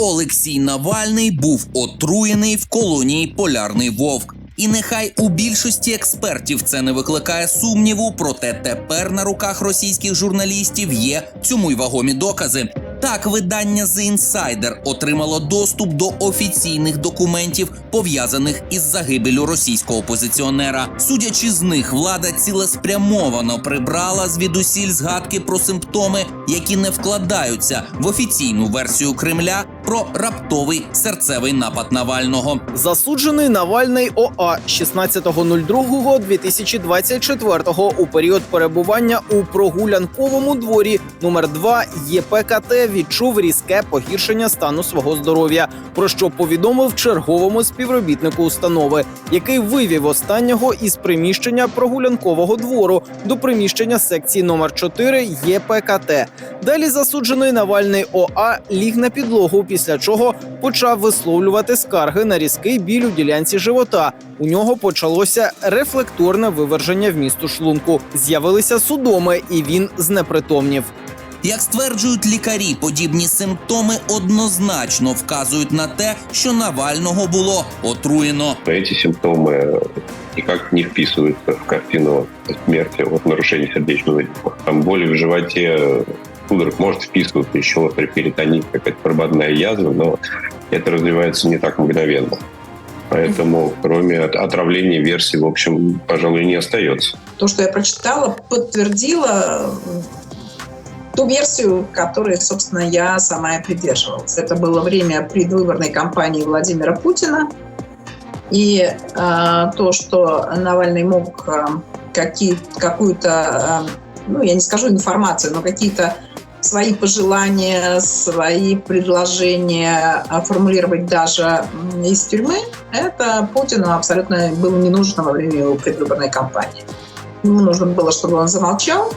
Олексій Навальний був отруєний в колонії Полярний Вовк. І нехай у більшості експертів це не викликає сумніву, проте тепер на руках російських журналістів є цьому й вагомі докази. Так, видання The Insider отримало доступ до офіційних документів, пов'язаних із загибелю російського опозиціонера. Судячи з них, влада цілеспрямовано прибрала звідусіль згадки про симптоми, які не вкладаються в офіційну версію Кремля про раптовий серцевий напад Навального. Засуджений Навальний ОА 16.02.2024 у період перебування у прогулянковому дворі номер 2 ЄПКТ відчув різке погіршення стану свого здоров'я, про що повідомив черговому співробітнику установи, який вивів останнього із приміщення прогулянкового двору до приміщення секції номер 4 ЄПКТ. Далі засуджений Навальний ОА ліг на підлогу, після чого почав висловлювати скарги на різкий біль у ділянці живота. У нього почалося рефлекторне виверження вмісту шлунку. З'явилися судоми, і він знепритомнів. Як стверджують лікарі, подібні симптоми однозначно вказують на те, що Навального було отруєно. Эти симптомы никак не вписываются в картину смерти от нарушения сердечного ритма. Там боли в животе, судорог может вписываться еще при перитонит, какая-то прободная язва, но это развивается не так мгновенно. Поэтому, кроме от- отравления версий, в общем, пожалуй, не остается. то, что я прочитала, подтвердило м, ту версию, которой, собственно, я сама и придерживалась. Это было время предвыборной кампании Владимира Путина. И э, то, что Навальный мог э, какие, какую-то, э, ну, я не скажу информацию, но какие-то свои пожелания, свои предложения э, формулировать даже м, из тюрьмы, это Путину абсолютно было не нужно во время его предвыборной кампании. Ему нужно было, чтобы он замолчал.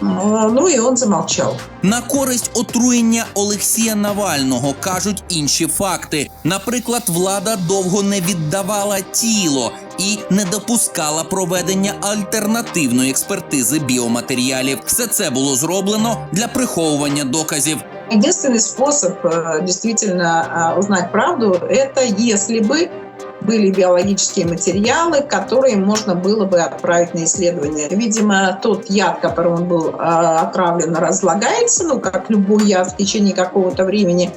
Э, Ну и он замолчал. На користь отруєння Олексія Навального кажуть інші факти. Наприклад, влада довго не віддавала тіло і не допускала проведення альтернативної експертизи біоматеріалів. Все це було зроблено для приховування доказів. Единственный способ э, действительно э, узнать правду, это если бы были биологические материалы, которые можно было бы отправить на исследование. Видимо, тот яд, которым он был э, отравлен, разлагается, ну, как любой яд в течение какого-то времени,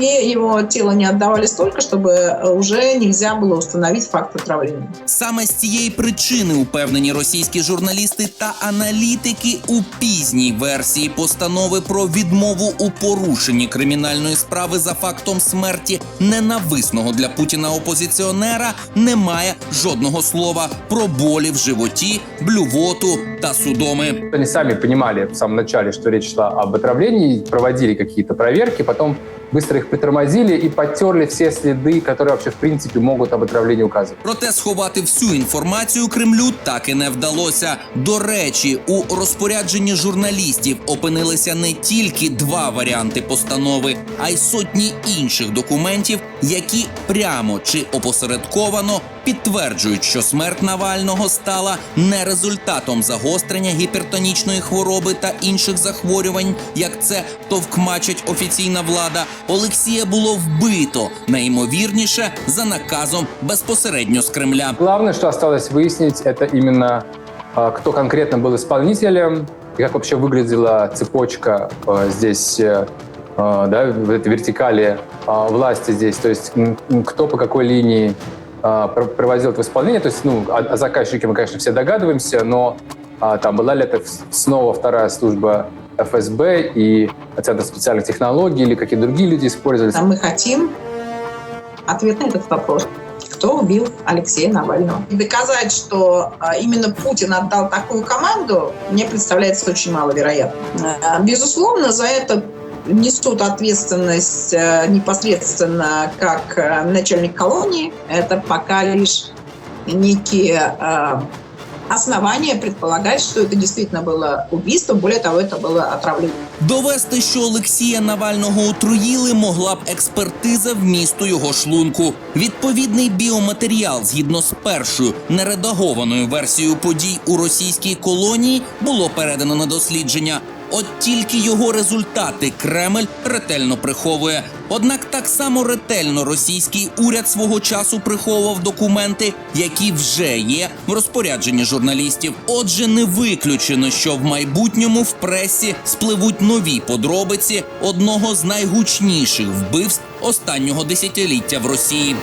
и его тело не отдавали столько, чтобы э, уже нельзя было установить факт отравления. Саме з цієї причини упевнені російські журналісти та аналітики у пізній версії постанови про відмову у порушенні кримінальної справи за фактом смерті ненависного для Путіна опозиціонера немає жодного слова про болі в животі, блювоту та судоми. Они сами понимали в самом начале, что речь шла об отравлении, проводили какие-то проверки, потом быстро их притормозили и потерли все следы, которые вообще в принципе могут об отравлении указывать. Проте сховати всю інформацію Кремлю так і не вдалося. До речі, у розпорядженні журналістів опинилися не тільки два варіанти постанови, а й сотні інших документів, які прямо чи опосередковано підтверджують, що смерть Навального стала не результатом загострення гіпертонічної хвороби та інших захворювань, як це товкмачить офіційна влада. Олексія було вбито найімовірніше за наказом безпосередньо з Кремля. Главное, что осталось выяснить, это именно а, кто конкретно был исполнителем и как вообще выглядела цепочка а, здесь, э, а, да, в этой вертикали а, власти здесь, то есть кто по какой линии а, пр- проводил это исполнение. То есть, ну, о, о заказчике мы, конечно, все догадываемся, но а, там была ли это снова вторая служба ФСБ и Центр специальных технологий или какие другие люди использовались. А мы хотим ответ на этот вопрос. Кто убил Алексея Навального? И доказать, что а, именно Путин отдал такую команду, мне представляется очень маловероятно. А, Безусловно, за это несут ответственность э, непосредственно как э, начальник колонии. Это пока лишь некие э, основания предполагать, что это действительно было убийство. Более того, это было отравление. Довести, що Олексія Навального отруїли, могла б експертиза вмісту його шлунку. Відповідний біоматеріал, згідно з першою нередагованою версією подій у російській колонії, було передано на дослідження. От тільки його результати Кремль ретельно приховує. Однак так само ретельно російський уряд свого часу приховував документи, які вже є в розпорядженні журналістів. Отже, не виключено, що в майбутньому в пресі спливуть нові подробиці одного з найгучніших вбивств останнього десятиліття в Росії.